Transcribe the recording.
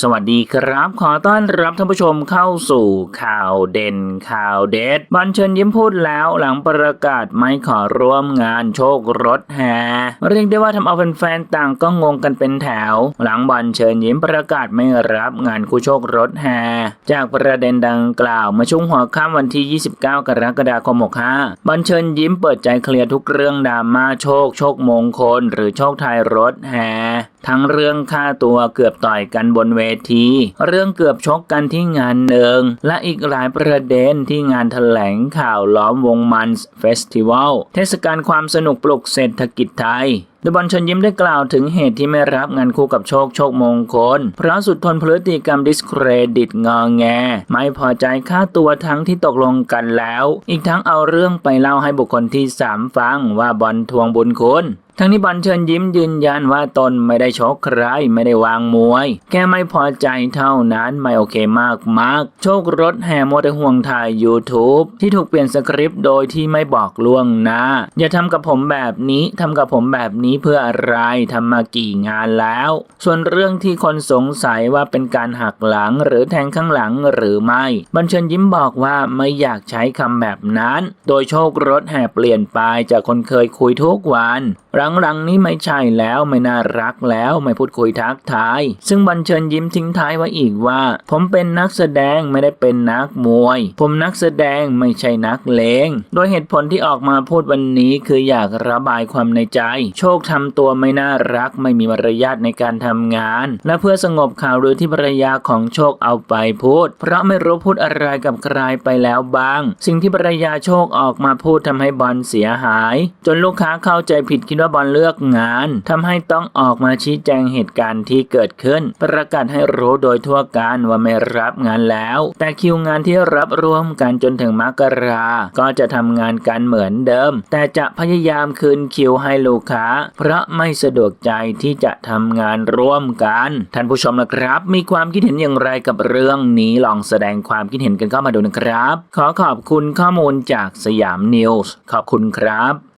สวัสดีครับ ขอต้อนรับท่านผู้ชมเข้าสู่ข่าวเด่นข่าวเด็ดบันเชิญยิ้มพูดแล้วหลังประกาศไม่ขอร่วมงานโชครถแห่เรียกได้ว่าทำเอาแฟนๆต่างก็งงกันเป็นแถว หลังบันเชิญยิ้มประกาศไม่รับงานคู่โชครถแห่จากประเด็นดังกล่าวมื่อช่วงหัวค่ำวันที่ 29 กรกฎาคม65บันเชิญยิ้มเปิดใจเคลียร์ทุกเรื่องดราม่าโชคโชคมงคล หรือโชคไทยรถแห่ ทั้งเรื่องค่าตัวเกือบต่อยกันบนเวที เรื่องเกือบชกกันที่งานหนึ่งและอีกหลายประเด็นที่งานแถลงข่าวล้อมวงมันส์เฟสติวัลเทศกาลความสนุกปลุกเศรษฐกิจไทยดบอลชนยิ้มได้กล่าวถึงเหตุที่ไม่รับงานคู่กับโชคโชคมงคล เพราะสุดทนพฤติกรรมดิสเครดิตงอแง ไม่พอใจค่าตัวทั้งที่ตกลงกันแล้ว อีกทั้งเอาเรื่องไปเล่าให้บุคคลที่สามฟังว่าบอลทวงบุญคุณทั้งนี้บอลเชิญยิ้มยืนยันว่าตนไม่ได้ชกใครไม่ได้วางมวย แค่ไม่พอใจเท่านั้นไม่โอเคมากมากโชครถแห่โมแต่ห่วงถ่าย YouTube ที่ถูกเปลี่ยนสคริปต์โดยที่ไม่บอกล่วงหน้าอย่าทำกับผมแบบนี้ทำกับผมแบบนี้เพื่ออะไรทำมากี่งานแล้ว ส่วนเรื่องที่คนสงสัยว่าเป็นการหักหลังหรือแทงข้างหลังหรือไม่บัญเชิญยิ้มบอกว่าไม่อยากใช้คำแบบนั้น โดยโชครถแห่เปลี่ยนไปจากคนเคยคุยทุกวันหลังๆนี้ไม่ใช่แล้วไม่น่ารักแล้วไม่พูดคุยทักทาย ซึ่งบัญเชิญยิ้มทิ้งท้ายไว้อีกว่า ผมเป็นนักแสดงไม่ได้เป็นนักมวย ผมนักแสดงไม่ใช่นักเลงโดยเหตุผลที่ออกมาพูดวันนี้คืออยากระบายความในใจ โชคทำตัวไม่น่ารักไม่มีมารยาทในการทำงาน และเพื่อสงบข่าวหรือที่ภรรยาของโชคเอาไปพูด เพราะไม่รู้พูดอะไรกับใครไปแล้วบ้าง สิ่งที่ภรรยาโชคออกมาพูดทำให้บอลเสียหาย จนลูกค้าเข้าใจผิดคิดว่าบอลเลือกงานทำให้ต้องออกมาชี้แจงเหตุการณ์ที่เกิดขึ้น ประกาศให้รู้โดยทั่วกันว่าไม่รับงานแล้ว แต่คิวงานที่รับร่วมกันจนถึงมกรา ก็จะทำงานกันเหมือนเดิม แต่จะพยายามคืนคิวให้ลูกค้า เพราะไม่สะดวกใจที่จะทำงานร่วมกัน ท่านผู้ชมนะครับ มีความคิดเห็นอย่างไรกับเรื่องนี้ลองแสดงความคิดเห็นกันเข้ามาดูนะครับ ขอขอบคุณข้อมูลจากสยามนิวส์ขอบคุณครับ